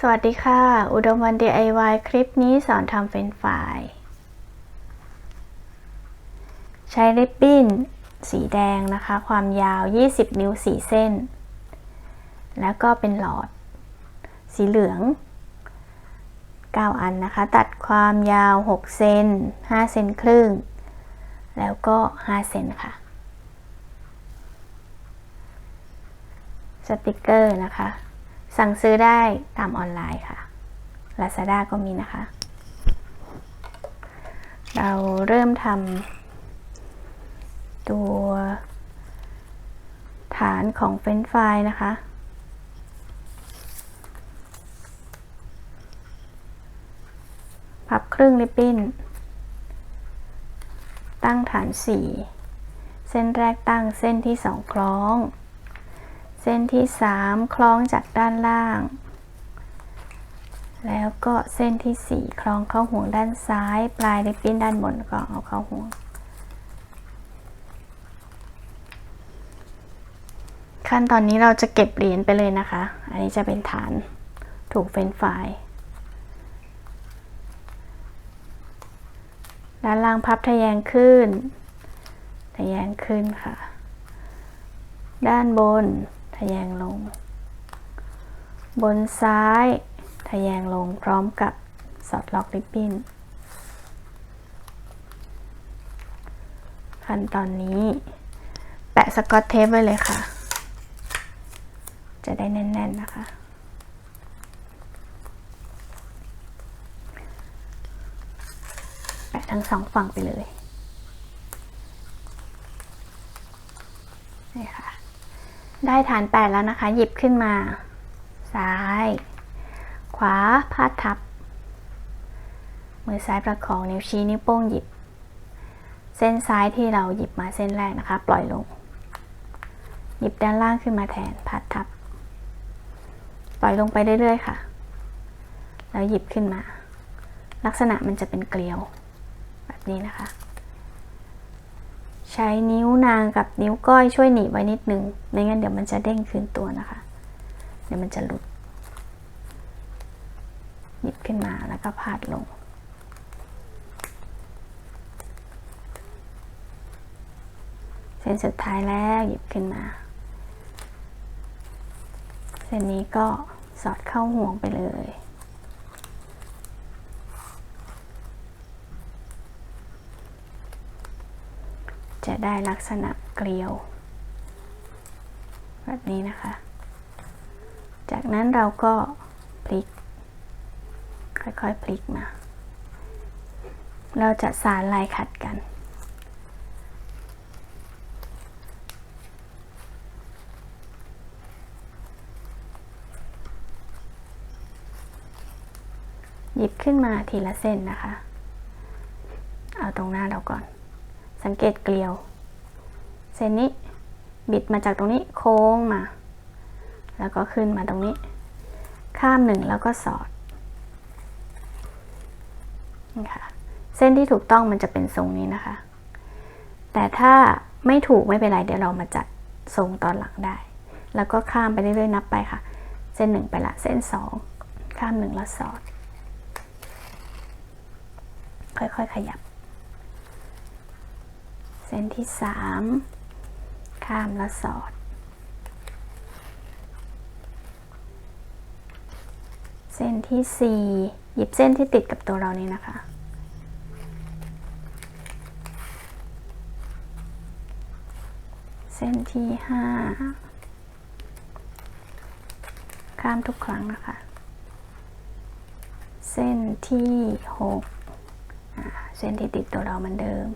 สวัสดีค่ะ อุดมวัน DIY คลิปนี้สอนทำเฟรนช์ฟรายใช้ริบบิ้นสีแดงนะคะ ความยาว 20 นิ้ว 4 เส้น แล้วก็เป็นหลอด สีเหลือง 9 อันนะคะ ตัดความยาว 6 เซน5 เซนครึ่ง แล้วก็ 5 เซนค่ะ สติกเกอร์นะคะ สั่งซื้อได้ตามออนไลน์ค่ะ Lazada ก็มีนะคะ เราเริ่มทำตัวฐานของเฟรนช์ฟรายนะคะ พับครึ่งริบบิ้น ตั้งฐาน 4 เส้นแรกตั้งเส้นที่สองคล้อง เส้นที่ 3 คล้องจากด้านล่าง แล้วก็เส้นที่ 4 คล้องเข้าห่วงด้านซ้าย ปลายริบบิ้นด้านบนก็เอาเข้าห่วง ขั้นตอนนี้เราจะเก็บเหรียญไปเลยนะคะ อันนี้จะเป็นฐานถูกเฟ้นไฟรายด้านล่างพับทะแยงขึ้น ทะแยงขึ้นค่ะ ด้านบน ทะแยงลง บนซ้ายทะแยงลงพร้อมกับสอดล็อกริบบิ้น ขั้นตอนนี้ แปะสกอตเทปไว้เลยค่ะ จะได้แน่น ๆนะคะ แปะทั้งสองฝั่งไปเลย นี่ค่ะ ได้ฐานแปดแล้วนะคะ หยิบขึ้นมา ซ้าย ขวาพาดทับ มือซ้ายประคองนิ้วชี้นิ้วโป้งหยิบ เส้นซ้ายที่เราหยิบมาเส้นแรกนะคะ ปล่อยลง หยิบด้านล่างขึ้นมาแทนพัดทับ ปล่อยลงไปเรื่อยๆค่ะ แล้วหยิบขึ้นมา ลักษณะมันจะเป็นเกลียว แบบนี้นะคะ ใช้นิ้วนางกับนิ้วก้อยช่วยหนีบไว้นิดนึงไม่งั้นเดี๋ยวมันจะเด้งคืนตัวนะคะ เดี๋ยวมันจะหลุด หยิบขึ้นมาแล้วก็พาดลง เส้นสุดท้ายแล้วหยิบขึ้นมา เส้นนี้ก็สอดเข้าห่วงไปเลย จะได้ลักษณะเกลียว แบบนี้นะคะ จากนั้นเราก็พลิก ค่อยๆพลิกมา เราจะสารลายขัดกันหยิบขึ้นมาทีละเส้นนะคะ เอาตรงหน้าเราก่อน สังเกตเกลียว เส้นนี้บิดมาจากตรงนี้โค้งมา แล้วก็ขึ้นมาตรงนี้ ข้ามหนึ่งแล้วก็สอดนี่ค่ะเส้นที่ถูกต้องมันจะเป็นทรงนี้นะคะ แต่ถ้าไม่ถูกไม่เป็นไรเดี๋ยวเรามาจัดทรงตอนหลังได้ แล้วก็ข้ามไปเรื่อยๆนับไปค่ะ เส้นหนึ่งไปละเส้นสองข้ามหนึ่งแล้วสอด ค่อยๆขยับ เส้นที่สามข้ามแล้วสอด เส้นที่สี่หยิบเส้นที่ติดกับตัวเรานี้นะคะ เส้นที่ห้าข้ามทุกครั้งนะคะ เส้นที่หกเส้นที่ติดตัวเราเหมือนเดิม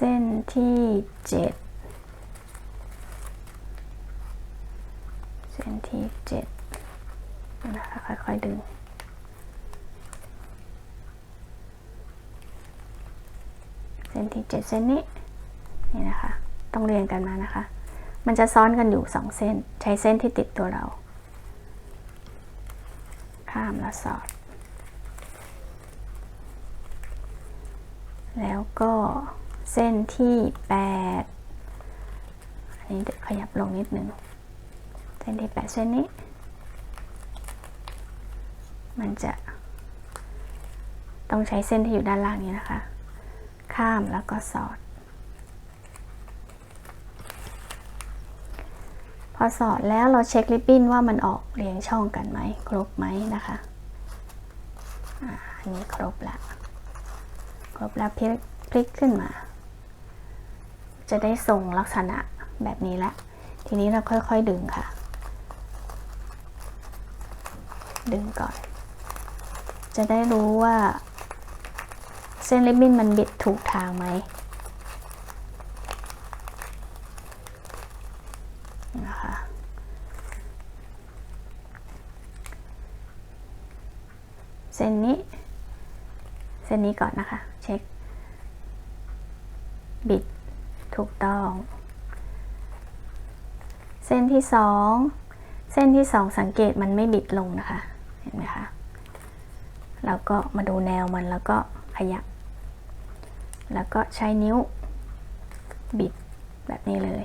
เส้นที่เจ็ดเส้นที่เจ็ดนะคะค่อยๆดึง เส้นที่เจ็ดเส้นนี้นี่นะคะ ต้องเรียงกันมานะคะ มันจะซ้อนกันอยู่สองเส้น ใช้เส้นที่ติดตัวเรา ข้ามแล้วสอด แล้วก็ เส้นที่8นี่เดี๋ยวขยับลงนิดนึง เส้นที่แปดเส้นนี้ มันจะ ต้องใช้เส้นที่อยู่ด้านล่างนี้นะคะ ข้ามแล้วก็สอด พอสอดแล้วเราเช็คริบบิ้นว่ามันออกเรียงช่องกันไหม ครบไหมนะคะ อันนี้ครบแล้วครบแล้วพลิกพลิกขึ้นมา จะได้ทรงลักษณะแบบนี้ละทีนี้เราค่อยๆดึงค่ะ ดึงก่อน จะได้รู้ว่า เส้นริบบิ้นมันบิดถูกทางไหมนะคะเส้นนี้ เส้นนี้ก่อนนะคะ เช็ค บิด ถูกต้อง เส้นที่สองเส้นที่สองสังเกตมันไม่บิดลงนะคะ เห็นไหมคะแล้วก็มาดูแนวมันแล้วก็ขยับ แล้วก็ใช้นิ้วบิดแบบนี้เลย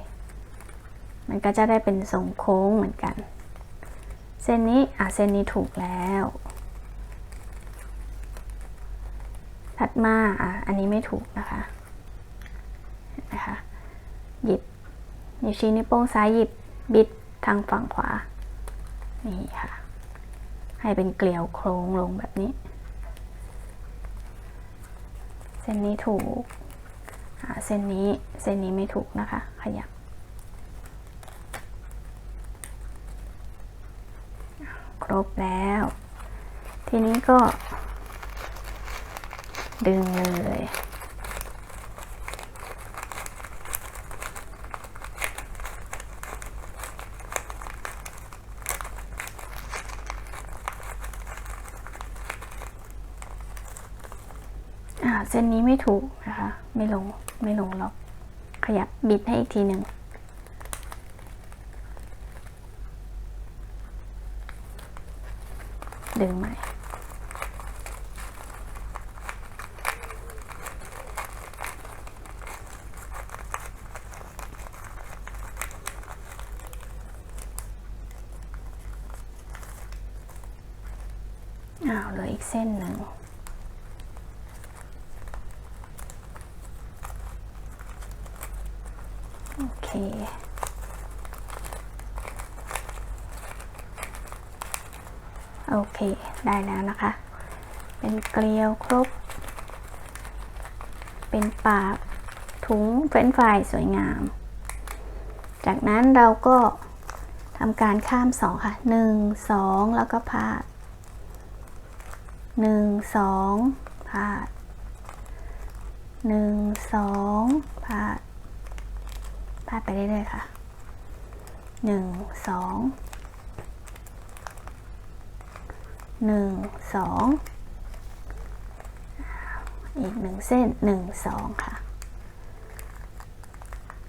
มันก็จะได้เป็นทรงโค้งเหมือนกัน เส้นนี้อะเส้นนี้ถูกแล้ว ถัดมาอะอันนี้ไม่ถูกนะคะเห็นไหมคะ หยิบ นิ้วชี้นิ้วโป้งซ้ายหยิบบิดทางฝั่งขวา นี่ค่ะ ให้เป็นเกลียวโค้งลงแบบนี้ เส้นนี้ถูก เส้นนี้ เส้นนี้ไม่ถูกนะคะ ขยับ ครบแล้ว ทีนี้ก็ ดึงเลย เส้นนี้ไม่ถูกนะคะ ไม่ลงไม่ลงล็อก ขยับบิดให้อีกทีหนึ่งดึงใหม่อ้าวเหลืออีกเส้นหนึ่ง โอเค โอเค ได้แล้วนะคะ เป็นเกลียวครบ เป็นปากถุงเฟรนฟรายสวยงาม จากนั้นเราก็ทำการข้ามสองค่ะหนึ่งสองแล้วก็พาดหนึ่งสองพาดหนึ่งสองพาดพาดไปเรื่อยๆค่ะหนึ่งสอง หนึ่งสองอีกหนึ่งเส้นหนึ่งสองค่ะ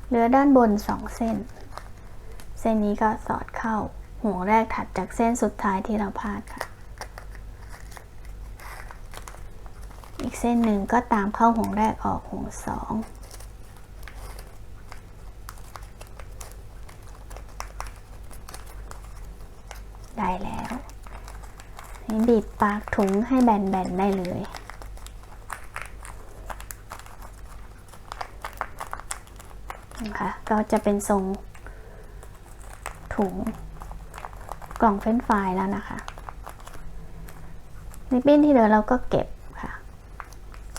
เหลือด้านบนสองเส้น เส้นนี้ก็สอดเข้าห่วงแรกถัดจากเส้นสุดท้ายที่เราพาดค่ะ อีกเส้นหนึ่งก็ตามเข้าห่วงแรกออกห่วงสองได้แล้ว บีบปากถุงให้แบนๆได้เลย นะคะก็จะเป็นทรงถุงกล่องเฟ้นช์ฟล์แล้วนะคะริบบิ้นที่เหลือเราก็เก็บค่ะ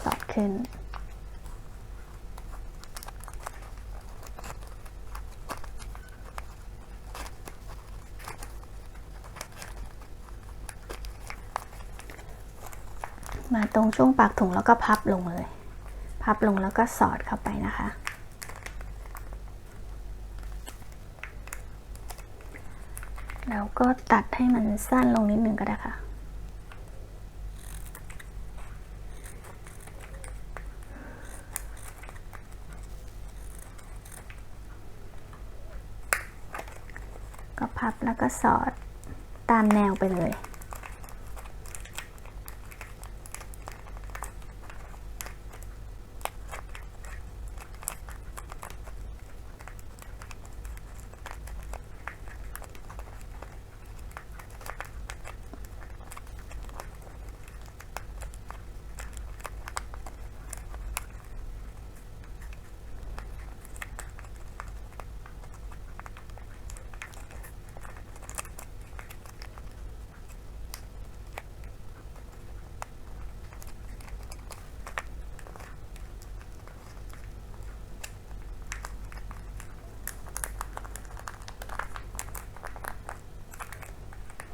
ตอดขึ้น มา ตรงช่วงปากถุงแล้วก็พับลงเลย พับลงแล้วก็สอดเข้าไปนะคะ แล้วก็ตัดให้มันสั้นลงนิดนึงก็ได้ค่ะก็พับแล้วก็สอดตามแนวไปเลย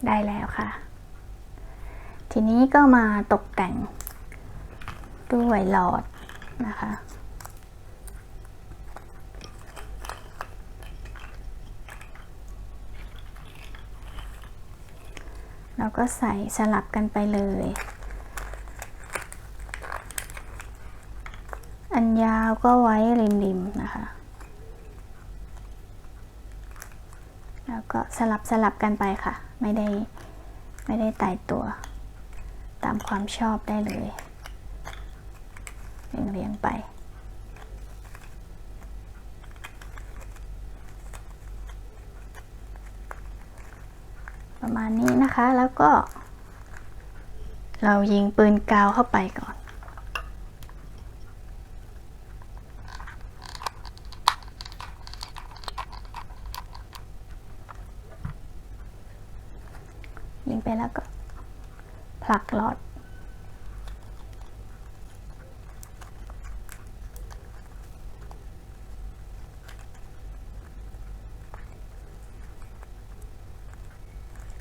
ได้แล้วค่ะ ทีนี้ก็มาตกแต่งด้วยหลอดนะคะเราก็ใส่สลับกันไปเลย อันยาวก็ไว้ริมๆนะคะ แล้วก็สลับสลับกันไปค่ะ ไม่ได้ไม่ได้ตายตัว ตามความชอบได้เลยเรียงเรียงไป ประมาณนี้นะคะแล้วก็ เรายิงปืนกาวเข้าไปก่อน ยิงไปแล้วก็ผลักหลอด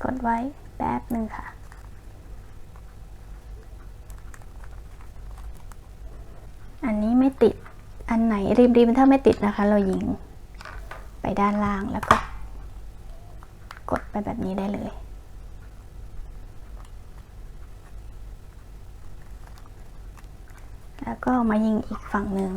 ก ดไว้แป๊บหนึ่งค่ะ อันนี้ไม่ติด อันไหนริมๆถ้าไม่ติดนะคะ เรายิงไปด้านล่างแล้วก็ กดไปแบบนี้ได้เลยแล้วก็มายิงอีกฝั่งหนึ่ง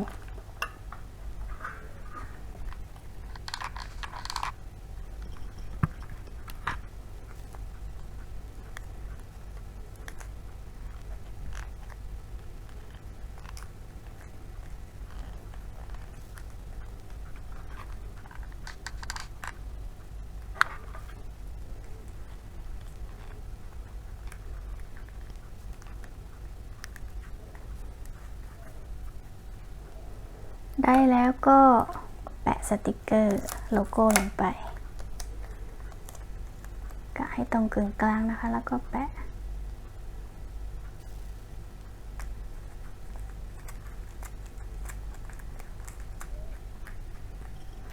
ได้แล้วก็แปะสติกเกอร์โลโก้ลงไปกะให้ตรงกึ่งกลางนะคะ แล้วก็แปะ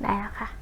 ได้แล้วค่ะ